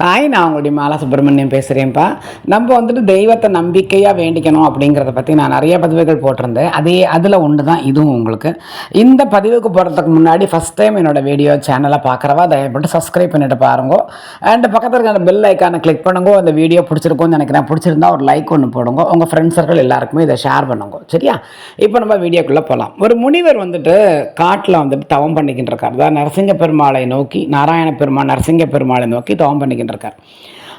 Hi நான் உங்களுடைய மாலா சுப்பிரமணியம் பேசுகிறேன்ப்பா நம்ம வந்துட்டு தெய்வத்தை நம்பிக்கையாக வேண்டிக்கணும் அப்படிங்கிறத பற்றி நான் நிறைய பதிவுகள் போட்டிருந்தேன். அதே அதில் ஒன்று தான் இதுவும் உங்களுக்கு. இந்த பதிவுக்கு போகிறதுக்கு முன்னாடி ஃபஸ்ட் டைம் என்னோட வீடியோ சேனலை பார்க்குறவா தயவுபட்டு சப்ஸ்கிரைப் பண்ணிட்டு பாருங்க. அண்ட் பக்கத்தில் இருக்க அந்த பெல் ஐக்கானை கிளிக் பண்ணுங்க. அந்த வீடியோ பிடிச்சிருக்கும்னு நினைக்கிறேன். பிடிச்சிருந்தா ஒரு லைக் ஒன்று போடுங்க. உங்கள் ஃப்ரெண்ட்ஸ் சர்க்கிள் எல்லாருக்குமே இதை ஷேர் பண்ணுங்க. சரியா? இப்போ நம்ம வீடியோக்குள்ளே போகலாம் ஒரு முனிவர் வந்துட்டு காட்டில் வந்துட்டு தவம் பண்ணிக்கிட்டு இருக்கார். அதாவது நரசிங்க பெருமாளை நோக்கி நாராயண பெருமாள் நரசிங்க பெருமாளை நோக்கி தவம் பண்ணிக்கிட்டு இருக்கார்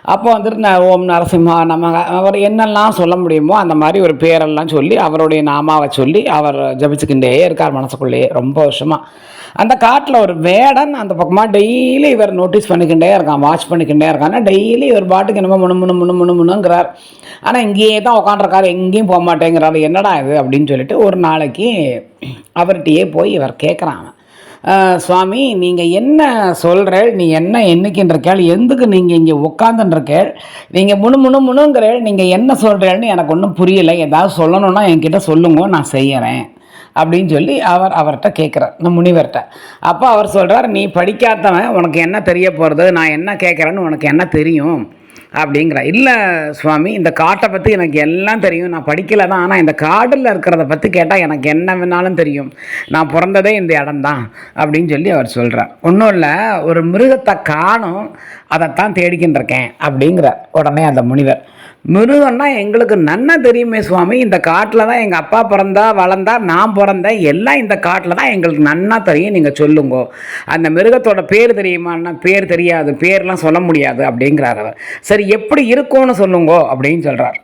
அப்போ வந்துட்டு நான் ஓம் நரசிம்ஹா நம்ம அவர் என்னெல்லாம் சொல்ல முடியுமோ அந்த மாதிரி ஒரு பேரெல்லாம் சொல்லி அவருடைய நாமாவை சொல்லி அவர் ஜபிச்சுக்கிட்டே இருக்கார் மனசுக்குள்ளேயே ரொம்ப வருஷமாக அந்த காட்டில் ஒரு வேடன் அந்த பக்கமாக டெய்லி இவர் நோட்டீஸ் பண்ணிக்கிட்டே இருக்கான் வாட்ச் பண்ணிக்கிட்டே இருக்கான். டெய்லி இவர் பாட்டுக்கு என்னமோ முணு முணு முணு முணு முணுங்கிறார் ஆனால் இங்கேயே தான் உட்காண்டிருக்காரு எங்கேயும் போக மாட்டேங்கிறாரு. என்னடா இது அப்படின்னு சொல்லிட்டு ஒரு நாளைக்கு அவர்கிட்டயே போய் இவர் கேட்குறான் சுவாமி நீங்கள் என்ன சொல்கிறேள் நீ என்ன என்னைக்குன்றக்கேள் எதுக்கு நீங்கள் இங்கே உட்காந்துன்றிருக்கேள் நீங்கள் முணு முணு முணுங்கிறேள் நீங்கள் என்ன சொல்கிறேன்னு எனக்கு ஒன்றும் புரியலை ஏதாவது சொல்லணும்னா என்கிட்ட சொல்லுங்க நான் செய்கிறேன் அப்படின்னு சொல்லி அவர் அவர்கிட்ட கேட்குறார் இந்த முனிவர்கிட்ட. அப்போ அவர் சொல்கிறார் நீ படிக்காதவன் உனக்கு என்ன தெரிய போகிறது நான் என்ன கேட்குறேன்னு உனக்கு என்ன தெரியும் அப்படிங்கிற. இல்லை சுவாமி இந்த காட்டை பற்றி எனக்கு எல்லாம் தெரியும். நான் படிக்கல தான். ஆனால் இந்த காடில் இருக்கிறத பற்றி கேட்டால் எனக்கு என்ன வேணாலும் தெரியும். நான் பிறந்ததே இந்த இடம்தான் அப்படின்னு சொல்லி அவர் சொல்கிறார் ஒன்றும் இல்லை ஒரு மிருகத்தை காணும். அதைத்தான் தேடிக்கின்றிருக்கேன் அப்படிங்கிற உடனே அந்த முனிவர் மிருகம்னா எங்களுக்கு நன்னா தெரியுமே சுவாமி. இந்த காட்டில் தான் எங்கள் அப்பா பிறந்தா வளர்ந்தா நான் பிறந்தேன். எல்லாம் இந்த காட்டில் தான் எங்களுக்கு நன்னா தெரியும். நீங்கள் சொல்லுங்க. அந்த மிருகத்தோட பேர் தெரியுமான்னா பேர் தெரியாது. பேர்லாம் சொல்ல முடியாது அப்படிங்கிறார் அவர். சரி எப்படி இருக்கும்னு சொல்லுங்க அப்படின்னு சொல்கிறார்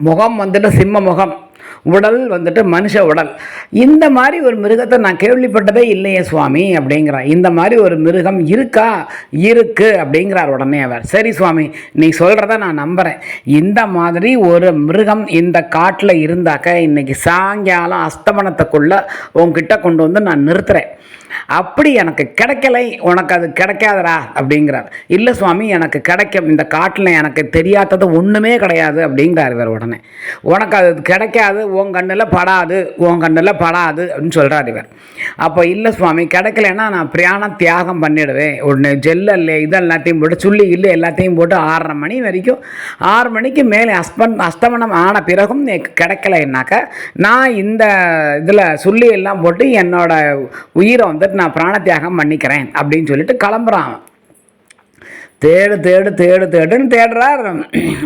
முகம் வந்துட்டு சிம்ம முகம். உடல் வந்துட்டு மனுஷ உடல். இந்த மாதிரி ஒரு மிருகத்தை நான் கேள்விப்பட்டதே இல்லையே சுவாமி அப்படிங்கிறார். இந்த மாதிரி ஒரு மிருகம் இருக்கா? இருக்கு அப்படிங்கிறார் உடனே அவர். சரி சுவாமி நீ சொல்கிறத நான் நம்புகிறேன் இந்த மாதிரி ஒரு மிருகம் இந்த காட்டில் இருந்தாக்க இன்றைக்கி சாயங்காலம் அஸ்தமனத்துக்குள்ளே உங்ககிட்ட கொண்டு வந்து நான் நிறுத்துகிறேன் அப்படி எனக்கு கிடைக்கலை உனக்கு அது கிடைக்காதரா அப்படிங்கிறார். இல்லை சுவாமி எனக்கு கிடைக்கும். இந்த காட்டில் எனக்கு தெரியாதது ஒன்றுமே கிடையாது அப்படிங்கிறார் இவர் உடனே. உனக்கு அது கிடைக்காது உன் கண்ணில் படாது உன் கண்ணில் படாது அப்படின்னு சொல்கிறார் இவர் அப்போ இல்லை சுவாமி கிடைக்கலன்னா நான் பிரியாணம் தியாகம் பண்ணிடுவேன் ஒன்று ஜெல்லல்ல இது எல்லாத்தையும் போட்டு சுள்ளி இல்லை எல்லாத்தையும் போட்டு ஆறரை மணி வரைக்கும் ஆறு மணிக்கு மேலே அஸ்பன் அஸ்தமனம் ஆன பிறகும் கிடைக்கலைன்னாக்க நான் இந்த இதில் சுள்ளி எல்லாம் போட்டு என்னோட உயிரை வந்துட்டு நான் பிராண தியாகம் பண்ணிக்கிறேன் அப்படின்னு சொல்லிட்டு கிளம்புறான் அவன். தேடு தேடு தேடு தேடுன்னு தேடுறார்.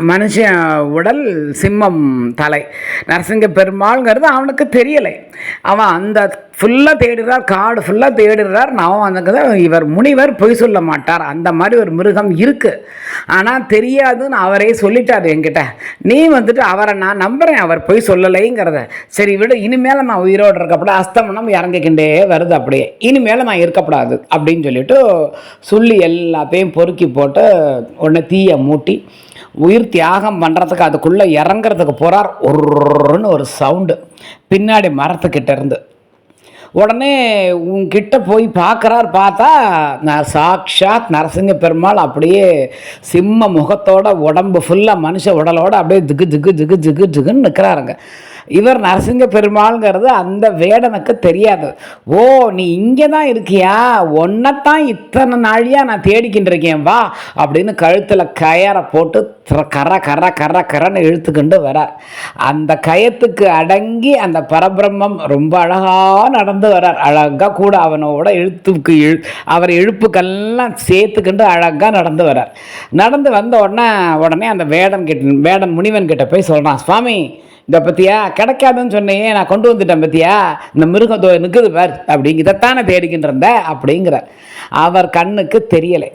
மனுஷன் உடல் சிம்மம் தலை. நரசிங்க பெருமாள்ங்கிறது அவனுக்கு தெரியலை. அவன் அந்த ஃபுல்லாக தேடுறார் காடு ஃபுல்லாக தேடுறார். நான் அந்த இவர் முனிவர் பொய் சொல்ல மாட்டார். அந்த மாதிரி ஒரு மிருகம் இருக்குது ஆனால் தெரியாதுன்னு அவரே சொல்லிட்டார் என்கிட்ட. நீ வந்துட்டு அவரை நான் நம்புகிறேன் அவர் பொய் சொல்லலைங்கிறத. சரி விடு இனிமேல் நான் உயிரோடு இருக்கப்பட அஸ்தமனம் இறங்கிக்கிண்டே வருது அப்படியே. இனிமேல் நான் இருக்கப்படாது அப்படின்னு சொல்லிட்டு சொல்லி எல்லாத்தையும் பொறுக்கி போட்டு உடனே தீயை மூட்டி உயிர் தியாகம் பண்ணுறதுக்கு அதுக்குள்ளே இறங்குறதுக்கு போகிறார் ஒருன்னு ஒரு சவுண்டு பின்னாடி மரத்துக்கிட்டேருந்து. உடனே உங்ககிட்ட போய் பார்க்குறார் பார்த்தா நான் சாக்ஷாத் நரசிங்க பெருமாள் அப்படியே சிம்ம முகத்தோட உடம்பு ஃபுல்லாக மனுஷ உடலோட அப்படியே திக்கு ஜிகு ஜிகு ஜிகு ஜிகுன்னு நிற்கிறாருங்க இவர் நரசிங்க பெருமாள்ங்கிறது அந்த வேடனுக்கு தெரியாது. ஓ நீ இங்கே தான் இருக்கியா? ஒன்றைத்தான் இத்தனை நாழியாக நான் தேடிக்கிட்டு இருக்கேன் வா அப்படின்னு கழுத்தில் கயரை போட்டு கர கர கர கரன்னு இழுத்துக்கிண்டு வரார். அந்த கயத்துக்கு அடங்கி அந்த பரபிரம்மம் ரொம்ப அழகாக நடந்து வரார். அழகாக கூட அவனோட இழுத்துக்கு இழு அவர் இழுப்புக்கெல்லாம் சேர்த்துக்கிண்டு அழகாக நடந்து வரார். நடந்து வந்த உடனே உடனே அந்த வேடன் கிட்ட வேடன் முனிவன் கிட்ட போய் சொல்கிறான் சுவாமி இதை பற்றியா கிடைக்காதுன்னு சொன்னையே நான் கொண்டு வந்துட்டேன் பற்றியா இந்த மிருகம் தோ நிற்குது பார் அப்படிங்க தேடிக்கின்றிருந்த அப்படிங்கிறார். அப்படிங்கிற அவர் கண்ணுக்கு தெரியலை.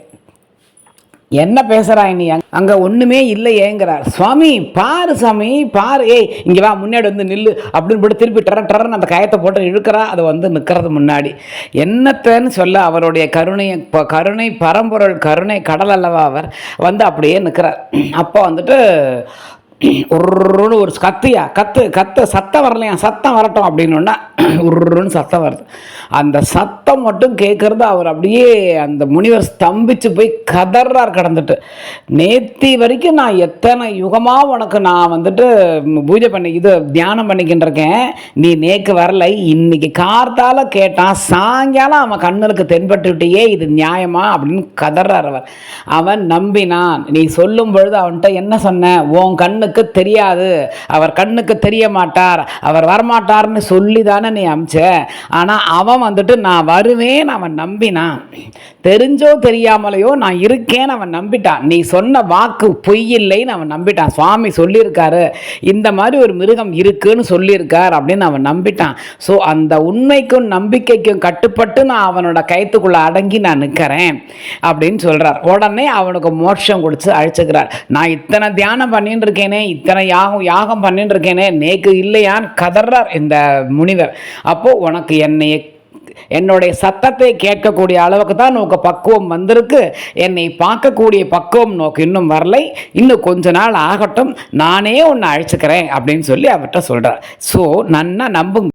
என்ன பேசுகிறாய் நீ அங்கே ஒன்றுமே ஒண்ணுமே இல்லையேங்கிறார். சுவாமி பாரு சாமி பாரு ஏய் இங்கே வா முன்னாடி வந்து நில்லு அப்படின்னு போட்டு திருப்பி டர டரன்னு அந்த கயத்தை போட்டு இழுக்கிறா அது வந்து நிற்கிறது முன்னாடி. என்னத்தன்னு சொல்ல அவருடைய கருணையை இப்போ கருணை பரம்பொருள் கருணை கடல் அல்லவா அவர் வந்து அப்படியே நிற்கிறார் அப்போ வந்துட்டு ஒருன்னு ஒரு கத்தியா கத்து கத்து சத்தம் வரலையா? சத்தம் வரட்டும் அப்படின்னா உருன்னு சத்தம் வருது. அந்த சத்தம் மட்டும் கேட்குறது அவர் அப்படியே அந்த முனிவர் ஸ்தம்பிச்சு போய் கதறார் கடந்துட்டு. நேத்தி வரைக்கும் நான் எத்தனை யுகமாக உனக்கு நான் வந்துட்டு பூஜை பண்ணி இது தியானம் பண்ணிக்கிட்டு இருக்கேன். நீ நேக்கு வரலை. இன்னைக்கு கார்த்தால கேட்டான் சாயங்காலம் அவன் கண்ணுக்கு தென்பட்டுவிட்டியே இது நியாயமா அப்படின்னு கதறார் அவர். அவன் நம்பினான். நீ சொல்லும் பொழுது அவன்கிட்ட என்ன சொன்ன? உன் கண்ணுக்கு தெரியாது. அவர் கண்ணுக்கு தெரிய மாட்டார். அவர் வரமாட்டார்னு சொல்லி தானே நீ அமிச்ச ஆனால் அவன் வந்துட்டு நான் வருவேன் அவன் நம்பினான். தெரிஞ்சோ தெரியாமலையோ நான் இருக்கேன்னு அவன் நம்பிட்டான். நீ சொன்ன வாக்கு பொய் இல்லைன்னு அவன் நம்பிட்டான். சுவாமி சொல்லியிருக்காரு. இந்த மாதிரி ஒரு மிருகம் இருக்குன்னு சொல்லியிருக்கார் அப்படின்னு அவன் நம்பிட்டான். ஸோ அந்த உண்மைக்கும் நம்பிக்கைக்கும் கட்டுப்பட்டு நான் அவனோட கைத்துக்குள்ளே அடங்கி நான் நிற்கிறேன் அப்படின்னு சொல்கிறார் உடனே அவனுக்கு மோட்சம் கொடுத்து அழைச்சிக்கிறார். நான் இத்தனை தியானம் பண்ணிட்டு இருக்கேனே இத்தனை யாகம் யாகம் பண்ணிட்டு இருக்கேனே நேக்கு இல்லையான்னு கதறார் இந்த முனிவர். அப்போது உனக்கு என்னை என்னுடைய சத்தத்தை கேட்கக்கூடிய அளவுக்கு தான் நோக்க பக்குவம் வந்திருக்கு. என்னை பார்க்கக்கூடிய பக்குவம் நோக்கு இன்னும் வரலை. இன்னும் கொஞ்ச நாள் ஆகட்டும். நானே உன்னை அழைச்சிக்கிறேன் அப்படின்னு சொல்லி அவர்கிட்ட சொல்கிறார் ஸோ நன்னா நம்புங்க.